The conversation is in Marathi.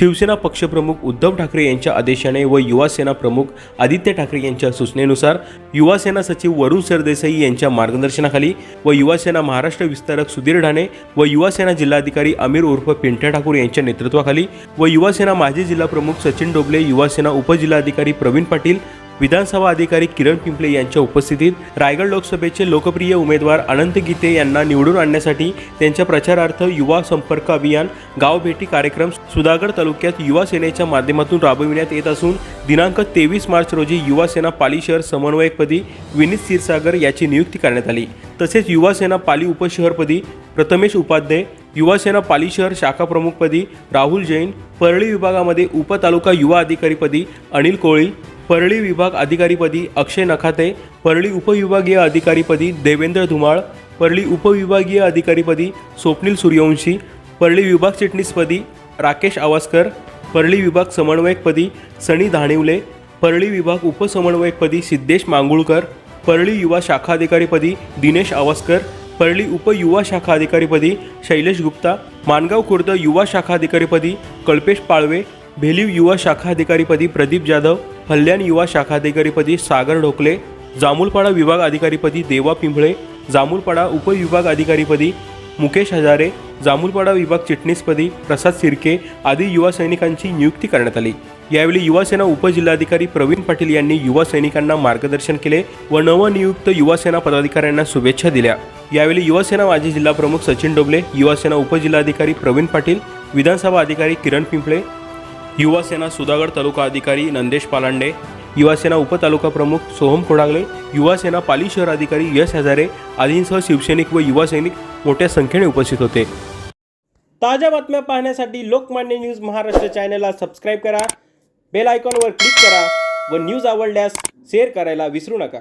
शिवसेना पक्षप्रमुख उद्धव ठाकरे यांच्या आदेशाने व युवासेना प्रमुख आदित्य ठाकरे यांच्या सूचनेनुसार युवासेना सचिव वरुण सरदेसाई यांच्या मार्गदर्शनाखाली व युवासेना महाराष्ट्र विस्तारक सुधीर ढाणे व युवासेना जिल्हाधिकारी आमिर उर्फ पिंट्या ठाकूर यांच्या नेतृत्वाखाली व युवासेना माजी जिल्हा प्रमुख सचिन डोबले युवासेना उपजिल्हाधिकारी प्रवीण पाटील विधानसभा अधिकारी किरण पिंपळे यांच्या उपस्थितीत रायगड लोकसभेचे लोकप्रिय उमेदवार अनंत गीते यांना निवडून आणण्यासाठी त्यांच्या प्रचारार्थ युवा संपर्क अभियान गावभेटी कार्यक्रम सुधागड तालुक्यात युवा सेनेच्या माध्यमातून राबविण्यात येत असून दिनांक तेवीस मार्च रोजी युवा सेना पाली शहर समन्वयकपदी विनीत क्षीरसागर याची नियुक्ती करण्यात आली. तसेच युवा सेना पाली उपशहरपदी प्रथमेश उपाध्याय युवासेना पाली शहर शाखा प्रमुखपदी राहुल जैन परळी विभागामध्ये उपतालुका युवा अधिकारीपदी अनिल कोळी परळी विभाग अधिकारीपदी अक्षय नखाते परळी उपविभागीय अधिकारीपदी देवेंद्र धुमाळ परळी उपविभागीय अधिकारीपदी स्वप्नील सूर्यवंशी परळी विभाग चिटणीसपदी राकेश आवासकर परळी विभाग समन्वयकपदी सनी धाणिवले परळी विभाग उपसमन्वयकपदी सिद्धेश मांगुळकर परळी युवा शाखा अधिकारीपदी दिनेश आवासकर परळी उपयुवा शाखा अधिकारीपदी शैलेश गुप्ता मानगाव खुर्द युवा शाखा अधिकारीपदी कल्पेश पाळवे भेलीव युवा शाखा अधिकारीपदी प्रदीप जाधव कल्याण युवा शाखा अधिकारीपदी सागर ढोकले जामुलपाडा विभाग अधिकारीपदी देवा पिंभळे जामुलपाडा उपविभाग अधिकारीपदी मुकेश हजारे जामुलपाडा विभाग चिटणीसपदी प्रसाद सिरके आदी युवा सैनिकांची नियुक्ती करण्यात आली. यावेळी युवासेना उपजिल्हाधिकारी प्रवीण पाटील यांनी युवा सैनिकांना मार्गदर्शन केले व नवनियुक्त युवासेना पदाधिकाऱ्यांना शुभेच्छा दिल्या. यावेळी युवासेना माजी जिल्हा प्रमुख सचिन डोबले युवासेना उपजिल्हाधिकारी प्रवीण पाटील विधानसभा अधिकारी किरण पिंपळे युवासेना सुधागड तालुका अधिकारी नंदेश पालांडे युवासेना उपतालुका प्रमुख सोहम कोडागले युवासेना पाली शहर अधिकारी यश हजारे आदींसह शिवसैनिक व युवा सैनिक मोठ्या संख्येने उपस्थित होते. ताज्या बातम्या पाहण्यासाठी लोकमान्य न्यूज महाराष्ट्र चॅनलला सबस्क्राईब करा बेल आयकॉनवर क्लिक करा व न्यूज आवडल्यास शेअर करायला विसरू नका.